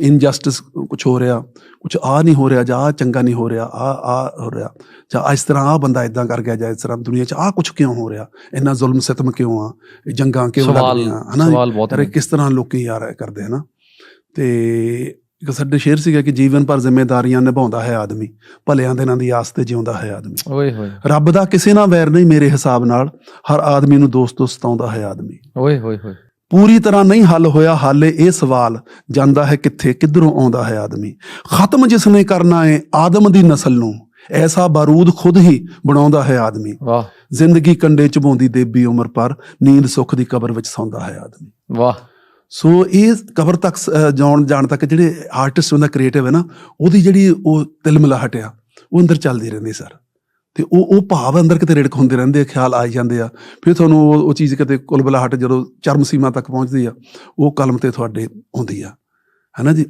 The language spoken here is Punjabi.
ਇਨਜਸਟਿਸ ਕੁਝ ਹੋ ਰਿਹਾ ਕੁਝ ਆ ਨਹੀਂ ਹੋ ਰਿਹਾ ਜਾਂ ਆ ਚੰਗਾ ਨਹੀਂ ਹੋ ਰਿਹਾ ਆ ਆ ਹੋ ਰਿਹਾ ਜਾਂ ਇਸ ਤਰ੍ਹਾਂ ਆ ਬੰਦਾ ਇਦਾਂ ਕਰ ਗਿਆ ਜਾਂ ਇਸ ਤਰ੍ਹਾਂ ਦੁਨੀਆ 'ਚ ਆ ਕੁਝ ਕਿਉਂ ਹੋ ਰਿਹਾ ਇੰਨਾ ਜ਼ੁਲਮ ਸਤਮ ਕਿਉਂ ਆ ਇਹ ਜੰਗਾਂ ਕਿਉਂ ਲੱਗ ਰਹੀਆਂ ਹਨਾ? ਸਵਾਲ ਬਹੁਤ ਨੇ। ਕਿਸ ਤਰ੍ਹਾਂ ਲੋਕੀ ਯਾਰ ਕਰਦੇ ਹਨਾ? ਤੇ ਇੱਕ ਸਾਡੇ ਸ਼ੇਰ ਸੀਗਾ ਕਿ ਜੀਵਨ ਭਰ ਜ਼ਿੰਮੇਵਾਰੀਆਂ ਨਿਭਾਉਂਦਾ ਹੈ ਆਦਮੀ ਭਲਿਆਂ ਦਿਨਾਂ ਦੀ ਆਸ ਤੇ ਜਿਉਂਦਾ ਹੈ ਆਦਮੀ। ਓਏ ਹੋਏ। ਰੱਬ ਦਾ ਕਿਸੇ ਨਾਲ ਵੈਰ ਨਹੀਂ ਮੇਰੇ ਹਿਸਾਬ ਨਾਲ ਹਰ ਆਦਮੀ ਨੂੰ ਦੋਸਤੋ ਸਤਾਉਂਦਾ ਹੈ ਆਦਮੀ। ਓਏ ਹੋਏ ਹੋਏ। ਪੂਰੀ ਤਰ੍ਹਾਂ ਨਹੀਂ ਹੱਲ ਹੋਇਆ ਹਾਲੇ ਇਹ ਸਵਾਲ ਜਾਂਦਾ ਹੈ ਕਿੱਥੇ ਕਿੱਧਰੋਂ ਆਉਂਦਾ ਹੈ ਆਦਮੀ? ਖਤਮ ਜਿਸ ਨੇ ਕਰਨਾ ਹੈ ਆਦਮ ਦੀ ਨਸਲ ਨੂੰ ਐਸਾ ਬਾਰੂਦ ਖੁਦ ਹੀ ਬਣਾਉਂਦਾ ਹੈ ਆਦਮੀ। ਵਾਹ। ਜ਼ਿੰਦਗੀ ਕੰਡੇ ਚਬਾਉਂਦੀ ਦੇਬੀ ਉਮਰ ਪਰ ਨੀਂਦ ਸੁੱਖ ਦੀ ਕਬਰ ਵਿੱਚ ਸੌਂਦਾ ਹੈ ਆਦਮੀ। ਵਾਹ। ਸੋ ਇਹ ਕਬਰ ਤੱਕ ਜਾਣ ਜਾਣ ਤੱਕ ਜਿਹੜੇ ਆਰਟਿਸਟ ਹੁੰਦਾ ਕ੍ਰੀਏਟਿਵ ਹੈ ਨਾ ਉਹਦੀ ਜਿਹੜੀ ਉਹ ਤਿਲਮਿਲਾਹਟ ਆ ਉਹ ਅੰਦਰ ਚੱਲਦੀ ਰਹਿੰਦੀ ਸਰ। ਤੇ ਉਹ ਉਹ ਭਾਵ ਅੰਦਰ ਕਿਤੇ ਰਿੜਕ ਹੁੰਦੇ ਰਹਿੰਦੇ ਆ, ਖਿਆਲ ਆਈ ਜਾਂਦੇ ਆ। ਫਿਰ ਤੁਹਾਨੂੰ ਉਹ ਉਹ ਚੀਜ਼ ਕਿਤੇ ਕੁਲਬਲਾਹਟ ਜਦੋਂ ਚਰਮ ਸੀਮਾ ਤੱਕ ਪਹੁੰਚਦੀ ਆ, ਉਹ ਕਲਮ ਤੇ ਤੁਹਾਡੇ ਆਉਂਦੀ ਆ। ਹੈਨਾ ਜੀ?